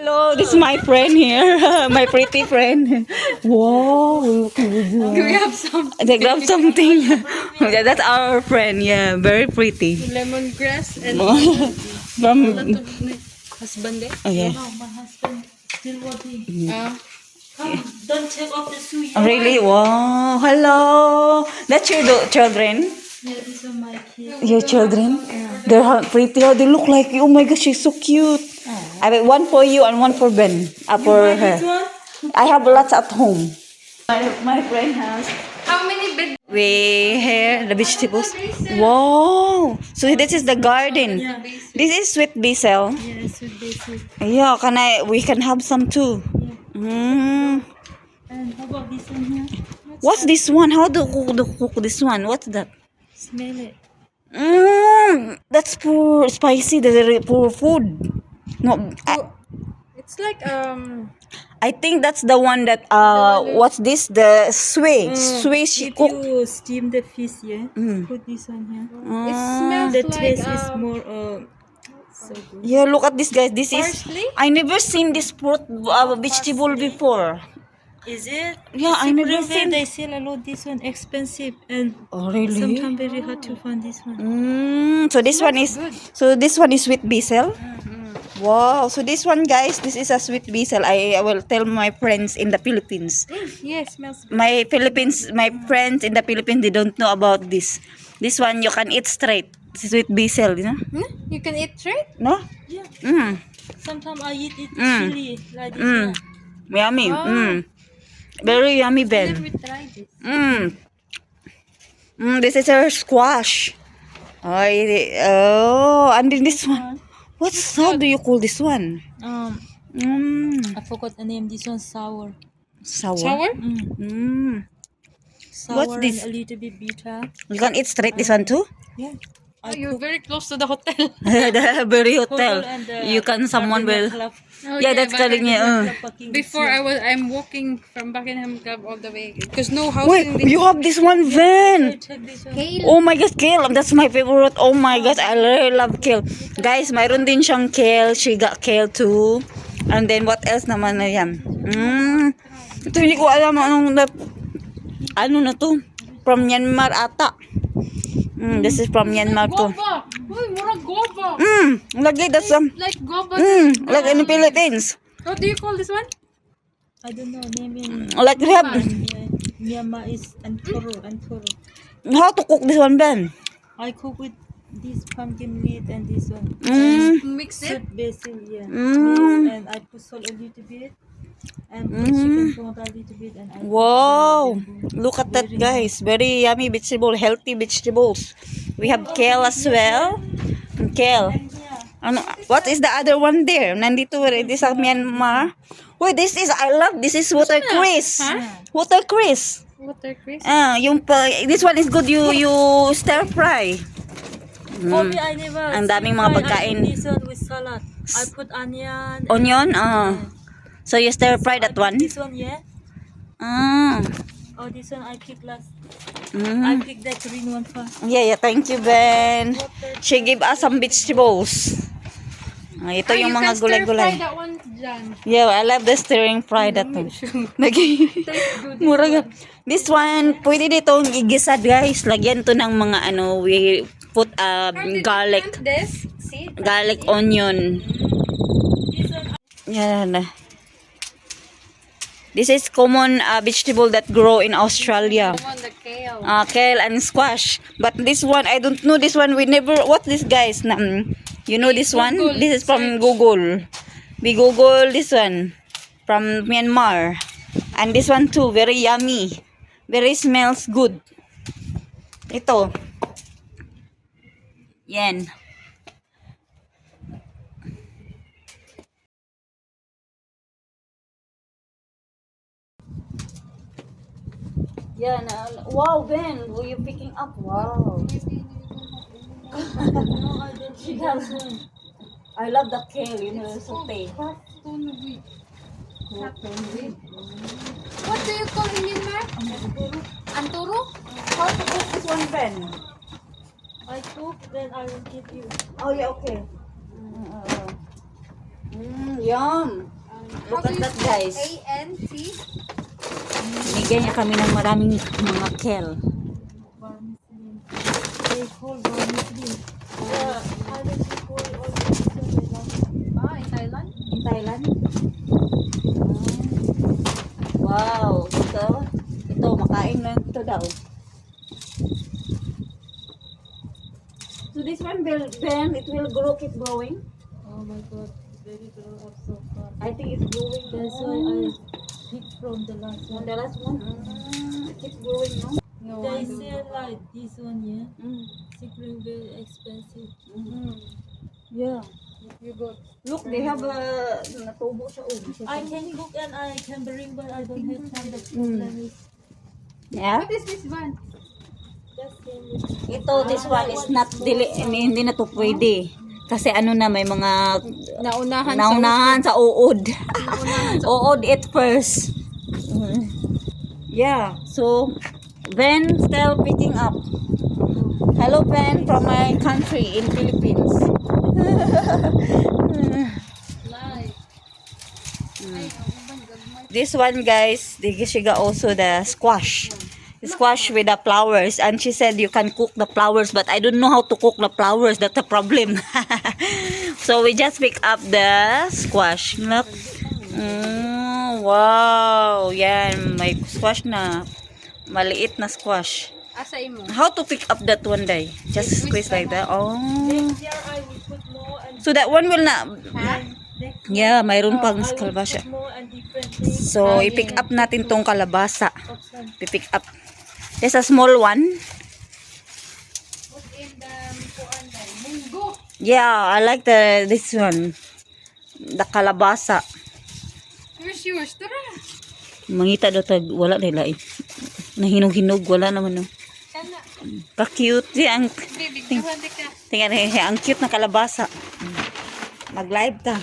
Hello, this is my friend here. my pretty friend. Wow, look this. We have some They grab something. yeah, that's our friend. Yeah, very pretty. lemongrass and From husband eh? oh, yeah. No, my husband still working. Ah. Come, don't take off the. Oh, really? Wow. Hello. That's your do- children? Yeah, these are my kids. Your children? They're how pretty. They look like. Oh my gosh, she's so cute. I have one for you and one for Ben. Uh, for her. This one? I have lots at home. My, my friend has. How many bed? We here the vegetables. Wow. So this is the garden. Yeah. This is sweet basil. Yes, with basic. Yeah, can I? We can have some too. Mm. And how about this one here? What's this one? How do cook, do cook this one? What's that? Smell it. Mm, that's for spicy. That's for food. No, I, It's like um I think that's the one that uh, what's this? The sway, sway she If cook. you steam the fish, yeah, Mm. put this on here. it smells The like taste is um, more uh, so good. Yeah, look at this guys. This is Parsley? I never seen this fruit uh, vegetable before. Is it? Yeah, I never Secretly, seen. They sell a lot this one expensive and Oh really? sometimes very hard to find this one. Mm, so this one is so this one is sweet basil. Wow. So this one guys, this is a sweet basil. I, I will tell my friends in the Philippines. yes, smells good. My Philippines, my friends in the Philippines, they don't know about this. This one you can eat straight. Sweet basil, you know? Hmm? You can eat straight? No? Yeah. Mm. Sometimes I eat it Mm. chili like this Mm. one. Yummy. Wow. Mm. Very yummy, Let Ben. me try this. Mm. Mm, this is our squash. Oh, it- oh, and then this one. What's how do you call this one? Um, Mm, I forgot the name. This one sour. sour. Sour? Mm. Mm. Sour What's this? and a little bit bitter. You can eat straight this one too? Yeah. Oh, you're very close to the hotel. the very hotel. and the You can someone will. Club. Oh, Yeah, that's but telling you. Uh. Before I was, I'm walking from Buckingham Club all the way because no house Wait, you have this one van. Oh my gosh, kale. That's my favorite. Oh my gosh, I really love kale. Guys, mayroon din siyang kale. She got kale too. And then what else naman na yan? Mm. Ito hindi ko alam anong na, ano na to. From Myanmar ata. Mm, this is from Myanmar too. Uy, murag guava. Mm, lagi that's um, Like guava. mm, like in the Philippines. What do you call this one? I don't know name in Like we have, Myanmar is Antoro. Antoro. how to cook this one, Ben? I cook with this pumpkin meat and this one. Mm, Mix it. Basil, yeah. Mm. And I put salt a little bit. And chicken bit. I put Wow! Look at that, guys. Very yummy vegetable, healthy vegetables. We have kale as well. Kale. And Ano, what is the other one there? Nandito this sa Myanmar. Wait, this is, I love, this is watercress. Watercress. Watercress. Ah, yung pa, this one is good, you, you stir fry. for me, I never. Ang daming mga pagkain. I put onion. Onion? Ah. So you stir fry that one? This one, yeah. Ah. Oh, this one I pick last. Mm. I pick that green one first. Yeah, yeah. Thank you, Ben. She give us some vegetables. Ah, ito yung mga gulay-gulay. Yeah, I love the stirring fry that one. Lagi. Mura ga. This one, pwede ditong igisa guys. Lagyan to ng mga ano, we put uh, garlic. See? Garlic onion. Yan. This is common uh, vegetable that grow in Australia. Kale. uh, kale and squash. But this one, I don't know this one. We never, what this guys? Mm, you know this one? Google, This is from. Google. We Google this one from Myanmar. And this one too, very yummy. Very smells good. Ito. Yan. Yan. uh, wow, Ben, were you picking up? Wow. She has-. I love the kale, you know, saute. What do you call in Myanmar? Anturo? How to cook this one, Ben? I cook, then I will give you. Oh, yeah, okay. Mm, uh, mm, yum. Look at that guys. A-N-T? Binigyan niya kami ng maraming mga kel. Ah, in Thailand? In Thailand? Wow. Ito, ito, makain ito daw. So this one will then it will grow keep growing. Oh my god, very grow up so fast. I think it's growing. That's why I picked from the last On one. the last one, mm, it keeps growing, no? No, They I don't sell know. like this one, yeah. Mm. Secret very expensive. Mm. Yeah. You go. Look, they have a natubo siya. Oh, I can cook and I can bring, but I don't have time. The Mm. problem is Yeah. What is this one? Ito, this one is not, dili, hindi, hindi na to pwede. Kasi ano na, may mga Naunahan sa naunahan sa uod. uod it first. Yeah, so, Ben still picking up. Hello, Ben, from my country in Philippines. This one, guys, she got also the squash. Squash with the flowers. And she said you can cook the flowers, but I don't know how to cook the flowers. That's the problem. so we just pick up the squash. Look. Mm, wow. Yan. May squash na. Maliit na squash. Asa imo? How to pick up that one day? Just squeeze like that. Oh. So that one will not... Yeah, mayroon pang will kalabasa. So, i-pick up natin tong kalabasa. Option. pick up. There's a small one. Put in the. Munggo. Yeah, I like the this one. The kalabasa. Where's yours? Tara. Mangita daw tag wala nila eh. Nahinog-hinog wala naman no. Ang duhan di ka. tingnan eh, ang cute na kalabasa. Mag-live ta.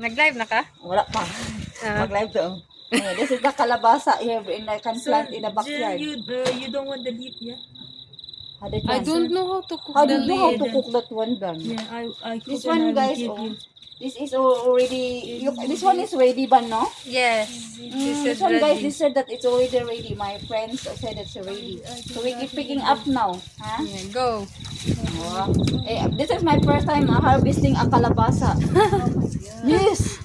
Nag-live na ka? Wala pa. Ah. Mag-live to. Eh, this is the kalabasa here in the can So, plant in the Jill, backyard. you uh, you don't want the leaf, yeah? You I don't know how to cook How do the you know how to cook that one then? Yeah, I I cook This I one guys, oh, this is already, you, this one is ready ba no? Yes. Mm, this one guys, they said that it's already ready. My friends said it's ready. So we keep picking up now. Huh? Yeah, go. Wow. Eh, this is my first time uh, harvesting a kalabasa. yes.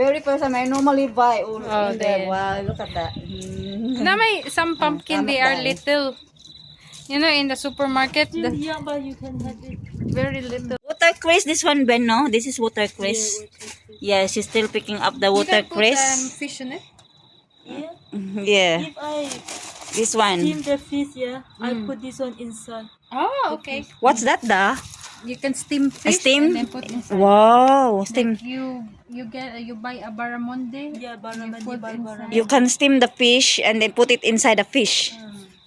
Very time. I normally buy all Oh, in there. Wow, look at that. Mm. Na may some pumpkin, they are little. You know, in the supermarket, the young, but you can have it. very little. Watercress, this one, Ben, no? This is watercress. Yeah, she's still picking up the You can put um, watercress. fish in it. Yeah. Yeah, If I this one. steam the fish, yeah, I Mm. put this one inside. Oh, okay. What's that, da? You can steam fish steam? and then put inside. Wow, steam. You you get you buy a barramundi. Yeah, You baramandi. You can steam the fish and then put it inside the fish.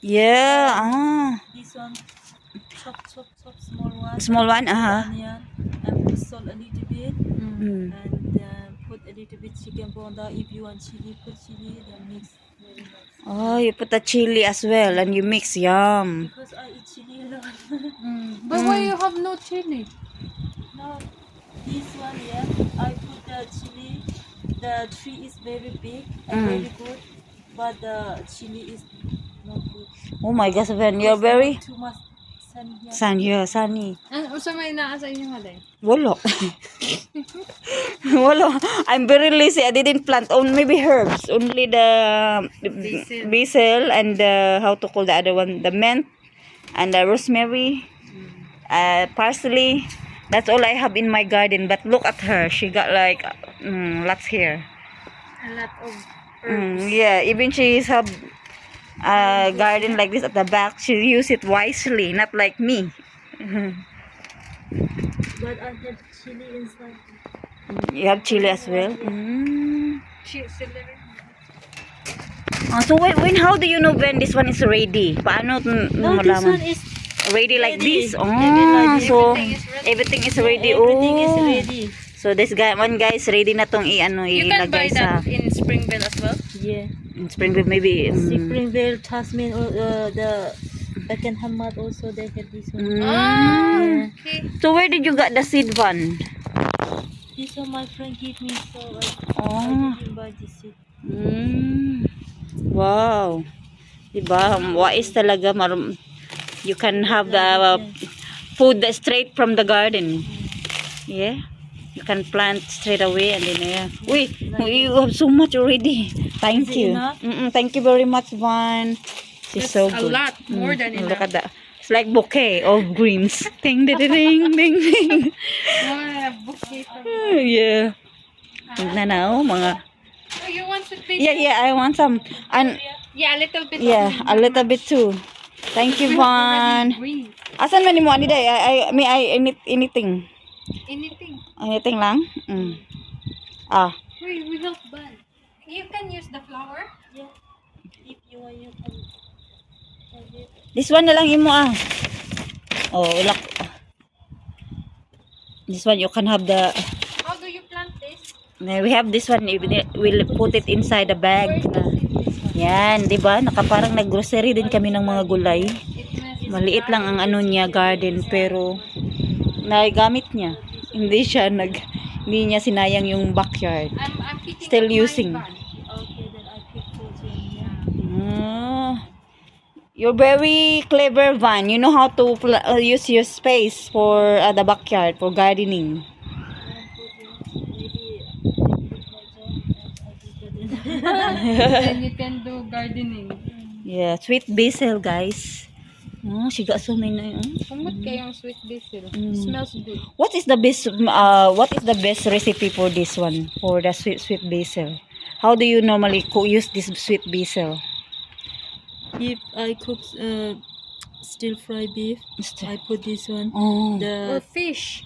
Yeah, ah. This one, chop, chop, chop, small one. Small one, uh-huh. Onion, and put salt a little bit, Mm. and uh, put a little bit chicken powder. If you want chili, put chili. Then mix very nice. Oh, you put the chili as well and you mix. Yum. Because I eat chili alone. Mm. Why you have no chili? No, this one, yeah, I put the chili. The tree is very big and Mm. very good, but the chili is not good. Oh my gosh, Ben, you're very Too much sun here. sun, yeah, sunny. Ano sa may naa sa inyo halay? Wala. Wala. I'm very lazy. I didn't plant. Only maybe herbs. Only the Basil. basil and the how to call the other one, the mint and the rosemary, uh, parsley. That's all I have in my garden. But look at her. She got like mm, lots here. A lot of Mm, yeah, even she have a garden like this at the back. She use it wisely, not like me. But I have chili inside. You have chili as well. Mm. chi- celery. Ah, so when, when how do you know when this one is ready? Paano mm, No, this one is ready like ready. this? Oh, Ready like this. so Everything is ready. everything is ready. everything is oh. ready. So this guy, one guy is ready na tong i-ano You can buy ilagay sa that in Springville as well. Yeah. in Springville maybe. mm. Springvale, Tasman, or uh, the Beckenham Mart also they have this one. Mm. Ah, okay. So where did you get the seed one? This one my friend gave me, so I, I Oh. didn't buy buy this seed. Mm. Wow. Diba? Wais talaga. Mar- you can have the uh, food straight from the garden. Yeah. You can plant straight away and then yeah. Uy, you have so much already. Thank Is you. enough? Mm-mm, thank you very much, Van. It's so a good. lot, more than Look enough. at that. It's like bouquet of greens. ding, ding, ding, ding, ding. Oh, yeah. Na na, oh, mga... Oh, you want to? Yeah, yeah, I want some. And Yeah, a little bit. Yeah, a little bit too. Thank you, Van. Asan man ni mo ani day? I, I, may I, any, anything. Anything. Anything lang? Mm. Ah, Wait, we help bun. You can use the flour. Yeah. If you want, you can. this one na lang imo ah. Oh, ulak. This one you can have the How do you plant this? we have this one we'll put it inside the bag na. Yan, 'di ba? Nakaparang naggrocery din kami ng mga gulay. Maliit lang ang ano niya garden pero nagamit niya. Hindi siya nag hindi niya sinayang yung backyard. I'm, I'm Still using. Ah, you're very clever, Van. You know how to uh, use your space for uh, the backyard for gardening. Then you can do gardening. Yeah, sweet basil, guys. Oh, she got so many. oh. Kumot kayong sweet basil. Mm. Smells good. What is the best? Uh, what is the best recipe for this one? For the sweet sweet basil. How do you normally co- use this sweet basil? If I cook uh, stir fry beef, I put this one. Oh, Or The fish.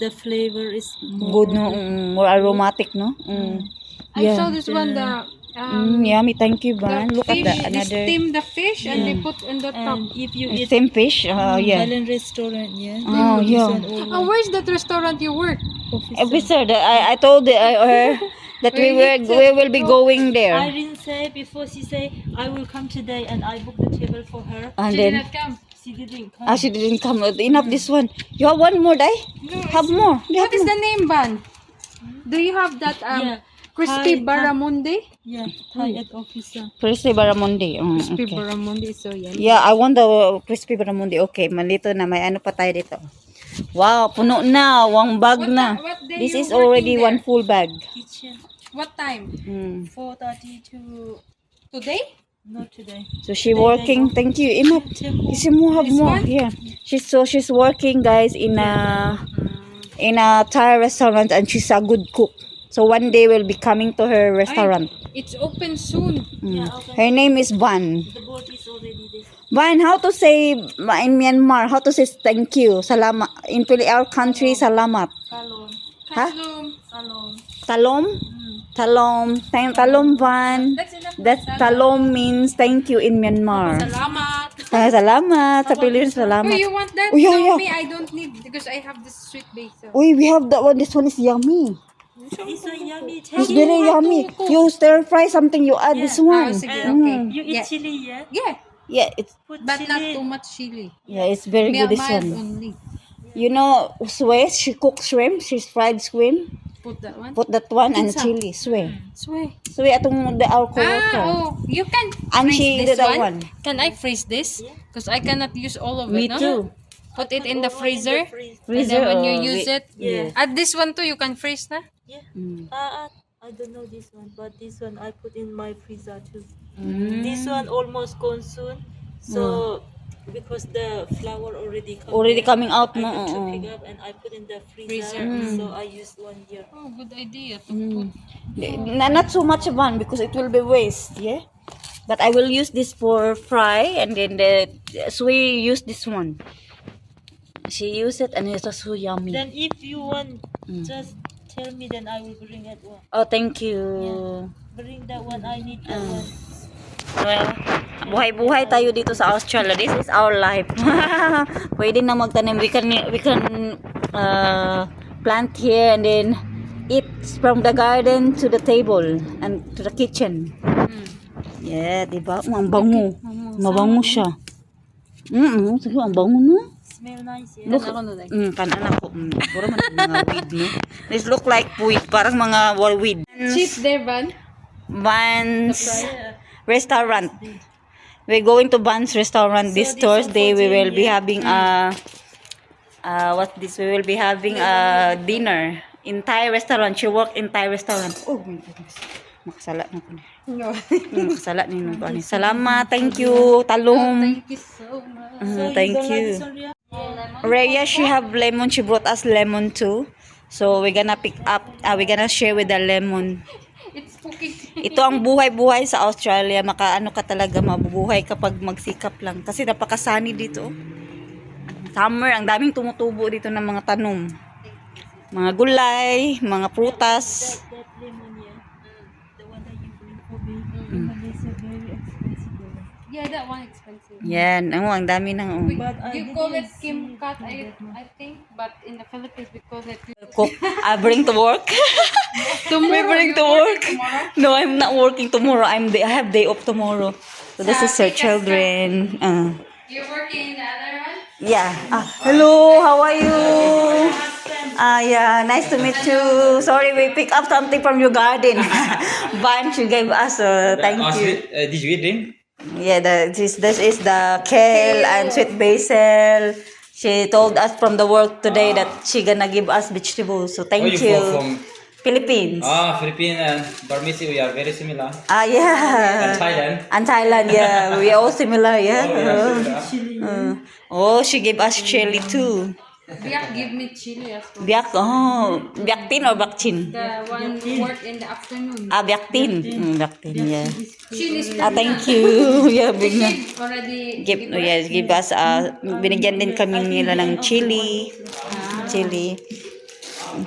the flavor is more good no, mm, more aromatic no. Mm. I Yeah. saw this one, the, Mm, um, yummy, thank you, the Van. Look fish, at that, they another steam the fish and they put in the top. And if you eat same fish. Uh, yeah. Thailand restaurant, yeah. Oh, this yeah. one all Oh, where's that restaurant you work? officer. Uh, we sir, the- I, I told the, uh, her that we were we will be going there. Irene say before she say I will come today and I book the table for her. And She then did not come. She didn't come. ah, she didn't come. Enough this one. You have one more, Dai? No, Have more. You What have is more. the name, Ban? Do you have that um Yeah. Crispy Hi, barramundi? yeah, Thai at officer. Crispy barramundi. Mm, Crispy okay. barramundi is so yummy. Yeah, I want the crispy barramundi. Okay, malito na. May ano pa tayo dito. Wow, puno na. One bag What na. ti- what day This you is already working one there? full bag. Kitchen What time? Mm. four thirty to Today? not today. So she working. Thank you. Imap. Kasi mo have more. Yeah. She's so she's working guys in a in a Thai restaurant and she's a good cook. So one day we'll be coming to her restaurant. It's open soon. Mm. Her name is Van. The boat is already there. Van, how to say in Myanmar? How to say thank you? Salamat. In our country, salamat. Salon, Ha? Salon. Talom? Talom. Thank talom Van. That's enough. That talom means thank you in Myanmar. Salamat. Ah, salamat. Sa Pilipinas, Oh, salamat. you want that? Oh, yeah, no, yeah. me, I don't need because I have this sweet basil. Uy, we have that one. This one is yummy. It's so yummy. It's very yummy. You stir fry something, you add this one. Ah, sige, And okay. You eat Yeah. chili, yeah? Yeah, Yeah, it's Put but not chili. too much chili. yeah, it's very good this mild one. only. You know, Sway, she cooks shrimp. She's fried shrimp. Put that one. Put that one and chili. Sway. Sway. Sway atong the our Ah, coworker. oh, you can And freeze she this did that one. one. Can I freeze this? Because I cannot use all of Me it. no? too. Put it in the freezer. Freeze. And Freezer. then when you oh, use wait. it, Yeah. add this one too. You can freeze na. Yeah. Mm. Uh, uh, I don't know this one, but this one I put in my freezer too. Mm. This one almost gone soon. So because the flour already come Already out, coming out I mo. need to oo. pick up and I put in the freezer. Freezer. So I used one year. Oh, good idea to Mm. put. Na- Not so much one because it will be waste, yeah. But I will use this for fry and then the Sway use this one. She use it and it's so yummy. Then if you want, Mm. just tell me. Then I will bring that one. Oh, thank you. Bring that one. I need that Ah. one. Well, buhay-buhay tayo dito sa Australia. This is our life. Pwede na magtanim. We can we can uh, plant here and then eat from the garden to the table and to the kitchen. Mm. Yeah, di ba? Ang bango. Mabango siya. Mm, sige, ang bango no. Smell nice. Yeah. Look, na lang. mm, kanan ako. Mm, puro man mga weed, no? This look like weed, parang mga wall weed. Cheap there, Van. Vans restaurant. We're going to Vans restaurant this Thursday. We will be having a uh, what this? We will be having a dinner in Thai restaurant. She work in Thai restaurant. Oh my goodness. Makasala na ko ni. No. Mm, Makasala ni ni. Salamat. Thank you. Talong. Thank you so much. Mm, thank you. Rhea, she have lemon. She brought us lemon too. So we're gonna pick up. Uh, we're gonna share with the lemon. It's cooking. Ito ang buhay-buhay sa Australia. Makaano ka talaga, mabubuhay kapag magsikap lang. Kasi napakasani dito. Summer, ang daming tumutubo dito ng mga tanom. Mga gulay, mga prutas. Yeah, that one expensive. Yan, ang, ang dami ng oh. But I You didn't call it see Kim Kat, I, I think, but in the Philippines we call it. cook. I bring to work. We bring to work. No, I'm not working tomorrow. I'm day, I have day off tomorrow. So this is her children. Uh, You're working in the other one? Yeah. Ah, hello, how are you? Ah, yeah, nice to meet you. Sorry, we pick up something from your garden. Bunch you gave us. Uh, thank Uh, you. sweet, uh, this sweet drink? Yeah, the, this this is the kale and sweet basil. She told us from the work today that she gonna give us vegetables. So thank oh, you you. from Philippines. ah Philippines and Burmese. We are very similar. Ah, yeah. And Thailand. And Thailand, yeah. We all similar, yeah. Oh, we are similar. Uh, oh, she gave us chili too. Biak give me chili as well. Biak, oh, biaktin or bakchin? The one who work in the afternoon. Ah, biaktin. Mm, biaktin, yeah. Chili is Ah, thank you. yeah, big na. already Give, oh, yeah, give us, uh, binigyan din kami nila ng chili. Chili.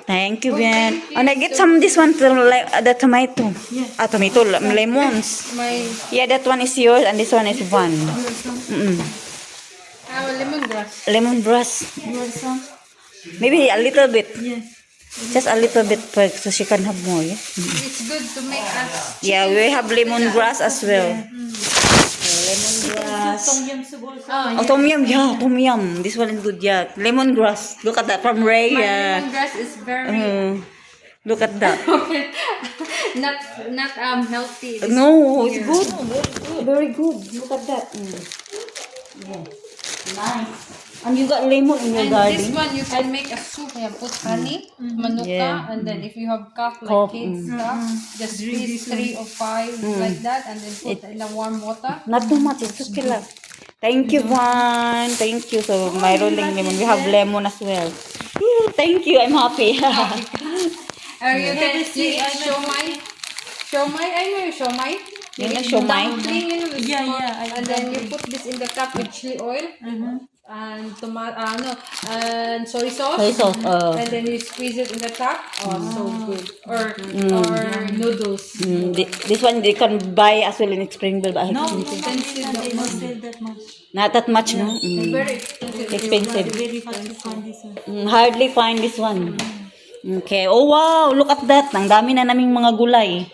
Thank you, Ben. And I get some this one, to, like, uh, the tomato. Ah, tomato, lemons. my Yeah, that one is yours and this one is one. Mm-mm. Our lemongrass. Lemongrass. You want some? Maybe a little bit. Yes. Just a little bit per, so she can have more. Yeah, It's good to make us. yeah we have lemongrass as well. Lemongrass. Tom yum soup also. Oh, Oh, tom yum. Yeah, tom yum. This one is good. Yeah, lemongrass. Look at that from Ray. my Yeah. lemongrass is very Uh, look at that. not not um healthy. No, it's good. Very good. Look at that. Mm. Yeah. Nice. And you got lemon in your And this garden. one you can make a soup. You put honey, manuka, Yeah. and then if you have cough like Cough, kids mm. stuff, just squeeze three or five like that, and then put in the warm water. Not too much. It's okay lang. Thank you, Juan. Thank you. So, mayroon ding lemon. We have lemon as well. Thank you. I'm happy. Or you can see shomai. Shomai, I know your shomai. You It's siomai? Dumpling, you know, it's Yeah, yeah, I And then you put this in the cup with chili oil and tomato, uh, no, and soy sauce. Soy sauce, uh. And then you squeeze it in the cup. Oh, so good. Or or noodles. Mm, thi- this one they can buy as well in Springville. But No, Expensive. they don't sell that much. not that much, no? Mm. Very expensive. Expensive. Very hard to find this one. Mm, hardly find this one. Okay. Oh, wow. Look at that. Ang dami na naming mga gulay.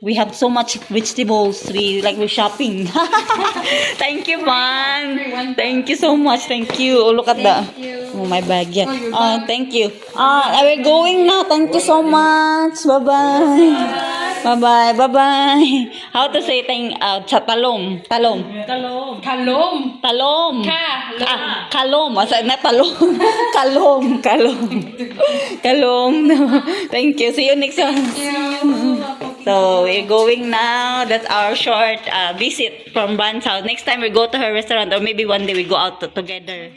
We have so much vegetables. We like we're shopping. Thank you, Van. Thank you so much. Thank you. Oh, look at that. Thank you. Oh, my bag. Yeah. Oh, your Oh, thank you. Ah, uh, we're going now. Thank you so much. Bye-bye. Bye-bye. Bye-bye. How to say thank uh, sa talom? Talom. Talong. Kalom. Talom. Ka. Ah, kalom. Asa na talom. kalom. Kalom. kalom. Thank you. See you next one. So, we're going now. That's our short uh, visit from Ban's house. Next time we go to her restaurant or maybe one day we go out to- together.